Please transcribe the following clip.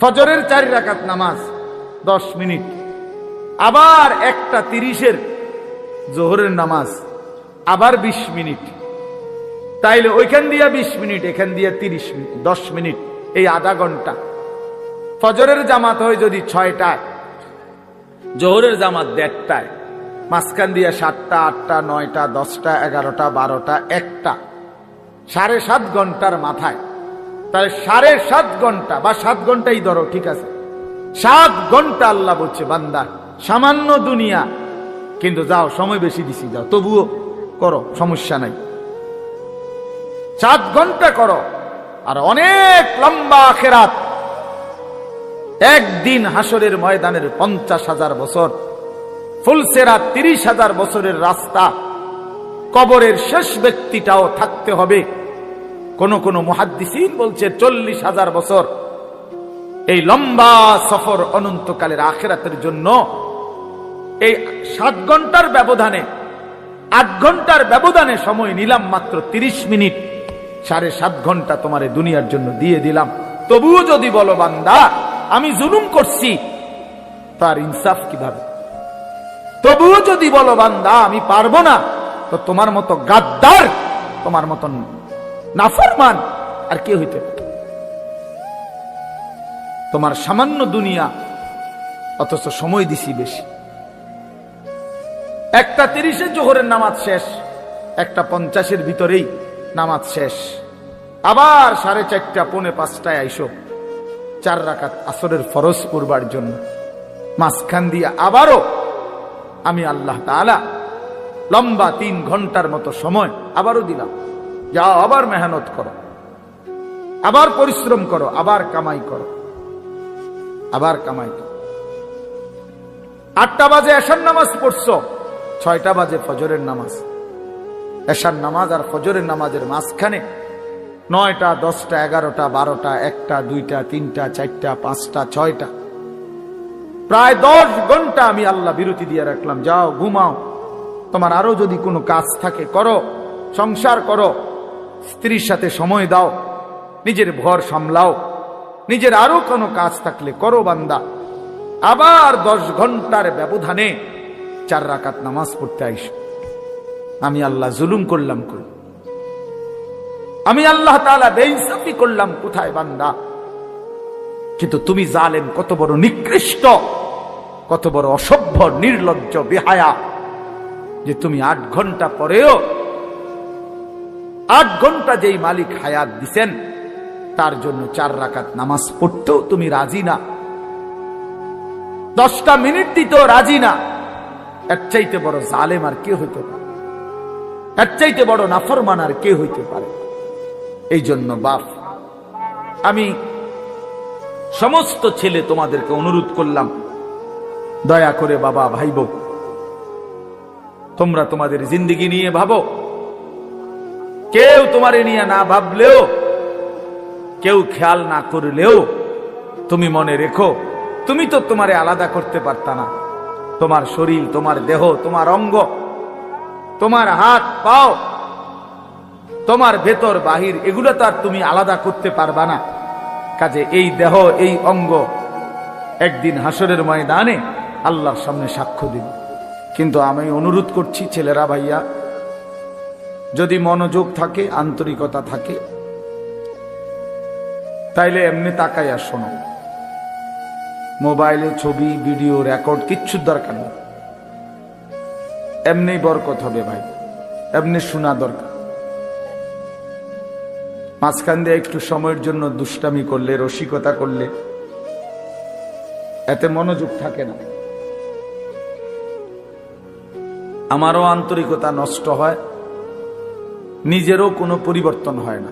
ফজরের চারি রাকাত নামাজ দশ মিনিট। আবার একটা তিরিশের জোহরের নামাজ, আবার বিশ মিনিট। তাইলে ওইখান দিয়া বিশ মিনিট, এখান দিয়া তিরিশ মিনিট, দশ মিনিট, এই আধা ঘণ্টা। ফজরের জামাত হয় যদি ছয়টায়, জোহরের জামাত দেড়টায়, মাঝখান দিয়া সাতটা, আটটা, নয়টা, দশটা, এগারোটা, বারোটা, একটা। সাড়ে সাত ঘণ্টার মাথায় তাহলে সাড়ে সাত ঘণ্টা, বা সাত ঘন্টাই ধরো, ঠিক আছে? সাত ঘণ্টা আল্লাহ বলছে, বান্দা, সামান্য দুনিয়া। কিন্তু যাও, সময় বেশি দিছি, যাও। তবুও করো, সমস্যা নাই। সাত ঘণ্টা করো, আর অনেক লম্বা খেরাত একদিন হাসরের ময়দানের পঞ্চাশ হাজার বছর ফুলসেরা তিরিশ হাজার বছরের রাস্তা, কবরের শেষ ব্যক্তিটাও থাকতে হবে। কোন কোন মহাদ্দিসিন বলছে, চল্লিশ হাজার বছর এই লম্বা সফর অনন্তকালের আখেরাতের জন্য এই সাত ঘণ্টার ব্যবধানে, আট ঘণ্টার ব্যবধানে সময় নিলাম মাত্র তিরিশ মিনিট। সাড়ে সাত ঘণ্টা তোমার দুনিয়ার জন্য দিয়ে দিলাম। তবুও যদি বলো, বান্দা, আমি জুলুম করছি, তার ইনসাফ কীভাবে? তবুও যদি বলো, বান্দা, আমি পারব না, তো তোমার মতো গাদ্দার, তোমার মতন নাফরমান, আর কে হইতে? তোমার সামান্য দুনিয়া, অথচ সময় দিছি বেশি। একটা তিরিশে জোহরের নামাজ শেষ, একটা পঞ্চাশের ভিতরেই নামাজ শেষ। আবার সাড়ে চারটা, পৌনে পাঁচটায় আইসো, চার রাকাত আসরের ফরজ করবার জন্য। মাঝখান দিয়ে আবারও আমি আল্লাহ তাআলা লম্বা তিন ঘণ্টার মতো সময় আবারও দিলাম। যাও, আবার মেহনত করো। আবার পরিশ্রম করো, আবার কামাই করো। আবার কামাই করো। আটটা বাজে এশার নামাজ পড়ছো, ছয়টা বাজে ফজরের নামাজ। এশার নামাজ আর ফজরের নামাজের মাঝখানে নয়টা, দশটা, এগারোটা, বারোটা, একটা, দুইটা, তিনটা, চারটা, পাঁচটা, ছয়টা। প্রায় দশ ঘণ্টা আমি আল্লাহ বিরতি দিয়ে রাখলাম, যাও, ঘুমাও। তোমার আরও যদি কোনো কাজ থাকে, করো, সংসার করো। স্ত্রীর সাথে সময় দাও, নিজের ভর সামলাও, নিজের আরও কোনো কাজ থাকলে করো বান্দা। আবার দশ ঘণ্টার ব্যবধানে চার রাকাত নামাজ পড়তে আইস। আমি আল্লাহ জুলুম করলাম কই? আমি আল্লাহ তাআলা বেইনসাফি করলাম কোথায় বান্দা? কিন্তু তুমি জালেম, কত বড় নিকৃষ্ট, কত বড় অসভ্য, নির্লজ্জ, বেহায়া যে তুমি আট ঘণ্টা পরেও আট ঘণ্টা যেই মালিক হায়াত দিছেন, তার জন্য চার রাকাত নামাজ পড়তেও তুমি রাজি না। দশটা মিনিট দিতেও রাজি না। এর চাইতে বড় জালেম আর কে হইতে পারে? এর চাইতে বড় নাফরমান আর কে হইতে পারে? এই জন্য বাপ, আমি সমস্ত ছেলে তোমাদেরকে অনুরোধ করলাম, দয়া করে বাবা, ভাইব, তোমরা তোমাদের জিন্দিগি নিয়ে ভাবো। কেউ তোমারে নিয়ে না ভাবলেও, কেউ খেয়াল না করলেও তুমি মনে রেখো, তুমি তো তোমারে আলাদা করতে পারতা না। তোমার শরীর, তোমার দেহ, তোমার অঙ্গ, তোমার হাত, পাও, তোমার ভেতর, বাহির, এগুলো তো আর তুমি আলাদা করতে পারবা না। কাজে এই দেহ, এই অঙ্গ একদিন হাসরের ময়দানে আল্লাহর সামনে সাক্ষ্য দিন কিন্তু আমি অনুরোধ করছি, ছেলেরা, ভাইয়া যদি মনোযোগ থাকে, আন্তরিকতা থাকে, তাইলে এমনি তাকাইয়া শোনো। মোবাইলে ছবি, ভিডিও, রেকর্ড, কিচ্ছুর দরকার নেই। এমনি বরকত হবে ভাই, এমনি শোনা দরকার। মাঝখান দিয়ে একটু সময়ের জন্য দুষ্টামি করলে, রসিকতা করলে, এতে মনোযোগ থাকে না। আমারও আন্তরিকতা নষ্ট হয় নিজেরও কোনো পরিবর্তন হয় না।